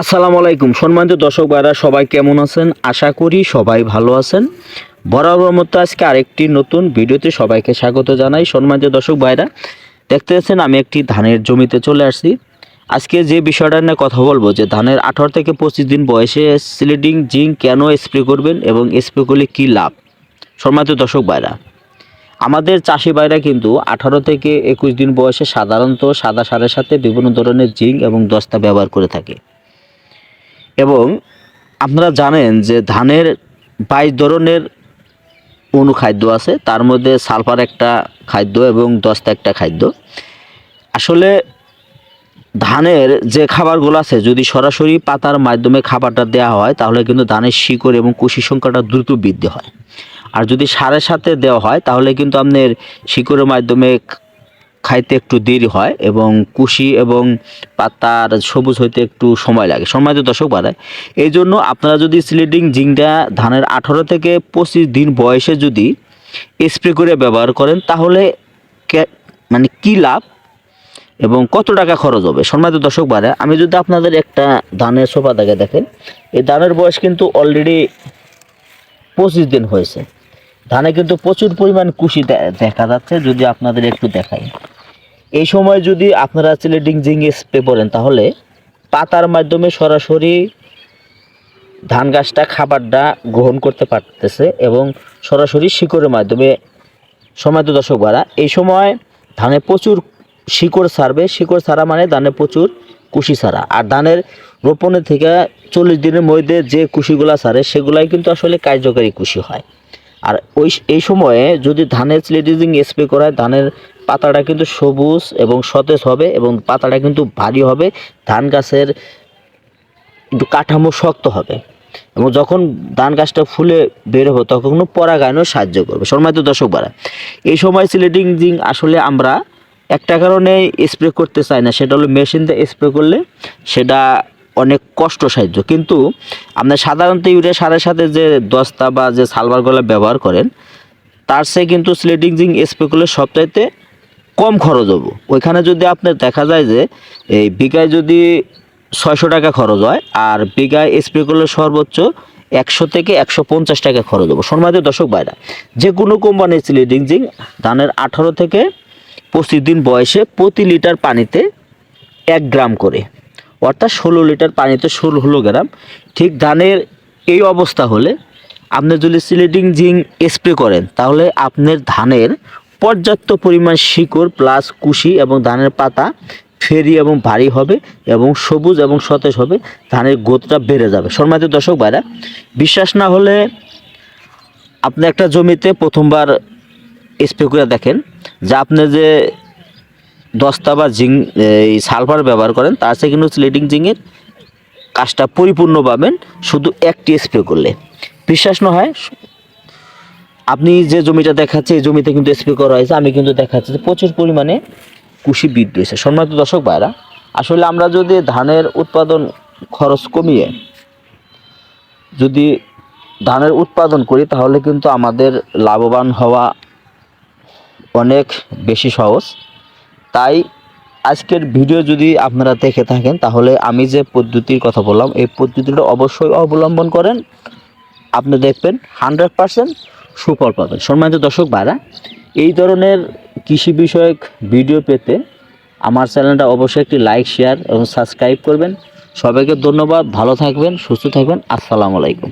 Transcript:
আসসালামু আলাইকুম। সম্মানিত দর্শক ভাইরা, সবাই কেমন আছেন? আশা করি সবাই ভালো আছেন। বরাবর মতো আজকে আরেকটি নতুন ভিডিওতে সবাইকে স্বাগত জানাই। সম্মানিত দর্শক ভাইরা, দেখতে পাচ্ছেন আমি একটি ধানের জমিতে চলে আসছি। আজকে যে বিষয়টা নিয়ে কথা বলব, যে ধানের আঠারো থেকে পঁচিশ দিন বয়সে সিলিডিং, জিঙ্ক কেন স্প্রে করবেন এবং স্প্রে করলে কী লাভ? সম্মানিত দর্শক ভাইরা, আমাদের চাষি ভাইরা কিন্তু আঠারো থেকে একুশ দিন বয়সে সাধারণত সাদা সারের সাথে বিভিন্ন ধরনের জিঙ্ক এবং দস্তা ব্যবহার করে থাকে। এবং আপনারা জানেন যে ধানের বাইশ ধরনের অনুখাদ্য আছে, তার মধ্যে সালফার একটা খাদ্য এবং দস্তা একটা খাদ্য। আসলে ধানের যে খাবারগুলো আছে, যদি সরাসরি পাতার মাধ্যমে খাবারটা দেওয়া হয়, তাহলে কিন্তু ধানের শিকড় এবং কুশি সংখ্যাটা দ্রুত বৃদ্ধি হয়। আর যদি সারের সাথে দেওয়া হয়, তাহলে কিন্তু আপনার শিকড়ের মাধ্যমে খাইতে একটু দেরি হয় এবং কুশি এবং পাতার সবুজ হইতে একটু সময় লাগে। সময় তো দর্শক বাড়ায় এই জন্য আপনারা যদি স্লিডিং জিংটা ধানের আঠারো থেকে পঁচিশ দিন বয়সে যদি স্প্রে করে ব্যবহার করেন, তাহলে মানে কি লাভ এবং কত টাকা খরচ হবে? সম্মানিত দর্শক বাড়ে আমি যদি আপনাদের একটা ধানের সোফা দেখে দেখেন, এই ধানের বয়স কিন্তু অলরেডি পঁচিশ দিন হয়েছে। ধানে কিন্তু প্রচুর পরিমাণ কুশি দেখা যাচ্ছে, যদি আপনাদের একটু দেখাই। এই সময় যদি আপনারা সিলেটিং জিং স্প্রে করেন তাহলে পাতার মাধ্যমে সরাসরি ধান গাছটা খাবারটা গ্রহণ করতে পারতেছে এবং সরাসরি শিকড়ের মাধ্যমে সময়ত দর্শক বাড়া এই সময় ধানে প্রচুর শিকড় ছাড়বে। শিকড় ছাড়া মানে ধানে প্রচুর কুশি ছাড়া। আর ধানের রোপণের থেকে চল্লিশ দিনের মধ্যে যে কুশিগুলা ছাড়ে, সেগুলাই কিন্তু আসলে কার্যকারী কুশি হয়। আর ওই এই সময়ে যদি ধানের স্লিডিজিং স্প্রে করা হয় ধানের পাতাটা কিন্তু সবুজ এবং সতেজ হবে এবং পাতাটা কিন্তু ভারী হবে, ধান গাছের কাঠামো শক্ত হবে। এবং যখন ধান গাছটা ফুলে বের হবে তখন পরাগায়নও সাহায্য করবে। সম্মানিত দর্শক বাড়া এই সময় সিলেটিং জিং আসলে আমরা একটা কারণে স্প্রে করতে চাই না, সেটা হলো মেশিন দিয়ে স্প্রে করলে সেটা অনেক কষ্ট সাহায্য। কিন্তু আপনার সাধারণত ইউরিয়া সারের সাথে যে দস্তা বা যে সালভারগুলো ব্যবহার করেন, তার চেয়ে কিন্তু স্লেটিং জিং স্প্রে করলে সবচাইতে কম খরচ হব। ওইখানে যদি আপনার দেখা যায় যে, এই বিঘায় যদি ছয়শো টাকা খরচ হয়, আর বিঘায় স্প্রে করলে সর্বোচ্চ একশো থেকে একশো পঞ্চাশ টাকা খরচ হব। সম্মানিত দর্শক বাইরা যে কোনো কোম্পানির স্লেটিং জিং ধানের আঠারো থেকে পঁচিশ দিন বয়সে প্রতি লিটার পানিতে এক গ্রাম করে। অর্থাৎ ষোলো লিটার পানিতে ষোলো গ্রাম। ঠিক ধানের এই অবস্থা হলে আপনি যদি সিলেটিং জিং স্প্রে করেন, তাহলে আপনার ধানের পর্যাপ্ত পরিমাণ শিকড় প্লাস কুশি এবং ধানের পাতা ফেরি এবং ভারী হবে এবং সবুজ এবং সতেজ হবে, ধানের গোতটা বেড়ে যাবে। সম্মানিত দর্শক ভাইরা, বিশ্বাস না হলে আপনি একটা জমিতে প্রথমবার স্প্রে করে দেখেন, যে আপনি যে দস্তা বা জিং, এই সালফার ব্যবহার করেন, তার থেকে কিন্তু স্লেটিং জিংয়ের কাজটা পরিপূর্ণ পাবেন শুধু একটি স্প্রে করলে। বিশ্বাস না হয় আপনি যে জমিটা দেখাচ্ছে, এই জমিতে কিন্তু স্প্রে করা হয়েছে। আমি কিন্তু দেখাচ্ছি যে প্রচুর পরিমাণে কুশি বৃদ্ধি হয়েছে সম্মানিত দর্শক ভাইরা আসলে আমরা যদি ধানের উৎপাদন খরচ কমিয়ে যদি ধানের উৎপাদন করি, তাহলে কিন্তু আমাদের লাভবান হওয়া অনেক বেশি সহজ। তাই আজকের ভিডিও যদি আপনারা দেখে থাকেন, তাহলে আমি যে পদ্ধতির কথা বললাম, এই পদ্ধতিটা অবশ্যই অবলম্বন করেন। আপনি দেখবেন হান্ড্রেড পারসেন্ট সুফল পাবেন সম্মানিত দর্শক ভাইরা, এই ধরনের কৃষি বিষয়ক ভিডিও পেতে আমার চ্যানেলটা অবশ্যই একটি লাইক, শেয়ার এবং সাবস্ক্রাইব করবেন। সবাইকে ধন্যবাদ, ভালো থাকবেন, সুস্থ থাকবেন। আসসালামু আলাইকুম।